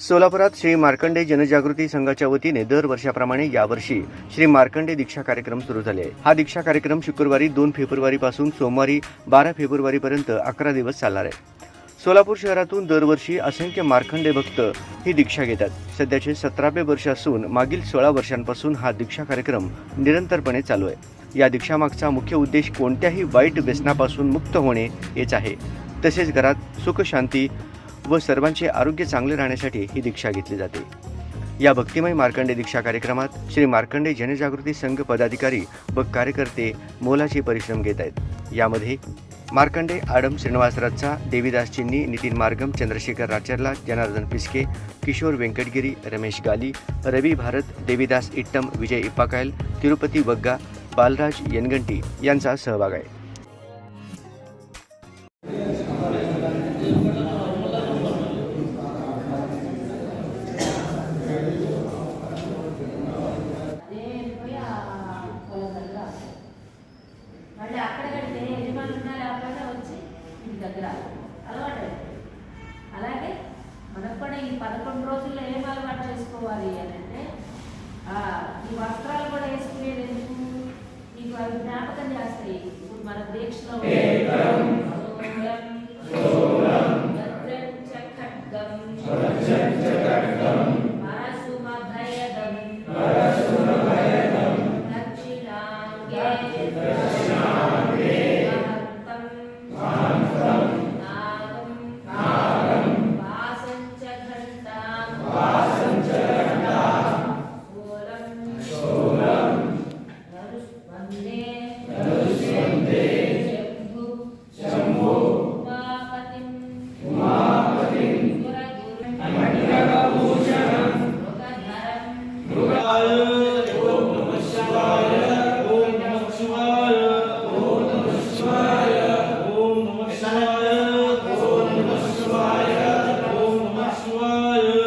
सोलापुरात श्री मार्कंडे जनजागृती संघाच्या वतीने दर वर्षाप्रमाणे यावर्षी श्री मार्कंडे दीक्षा कार्यक्रम सुरू झाले. आहे हा दीक्षा कार्यक्रम शुक्रवारी दोन फेब्रुवारी पासून सोमवारी बारा फेब्रुवारीपर्यंत अकरा दिवस चालणार आहे. सोलापूर शहरातून दरवर्षी असंख्य मार्कंडे भक्त ही दीक्षा घेतात. सध्याचे सतरावे वर्ष असून मागील सोळा वर्षांपासून हा दीक्षा कार्यक्रम निरंतरपणे चालू आहे. या दीक्षामागचा मुख्य उद्देश कोणत्याही वाईट व्यसनापासून मुक्त होणे हेच आहे. तसेच घरात सुख शांती व सर्वांचे आरोग्य चांगले राहण्यासाठी ही दीक्षा घेतली जाते. या भक्तिमय मार्कंडे दीक्षा कार्यक्रमात श्री मार्कंडे जनजागृती संघ पदाधिकारी व कार्यकर्ते मोलाचे परिश्रम घेत आहेत. यामध्ये मार्कंडे आडम श्रीनिवास रच्चा देवीदास चिन्नी नितीन मार्गम चंद्रशेखर राचरला जनार्दन पिस्के किशोर व्यंकटगिरी रमेश गाली रवी भारत देवीदास इट्टम विजय इप्पाकायल तिरुपती वग्गा बालराज यनगंटी यांचा सहभाग आहे. మళ్ళీ అక్కడ కడితే యజమాని లేకపోయినా వచ్చి ఇంటి దగ్గర అలవాటు అలాగే మనకు కూడా ఈ పదకొండు రోజుల్లో ఏం అలవాటు చేసుకోవాలి అని అంటే ఈ వస్త్రాలు కూడా వేసుకునేది ఎందుకు? నీకు అవి జ్ఞాపకం చేస్తాయి. ఇప్పుడు మన దీక్షలో Yeah. الْمُؤْمِنِينَ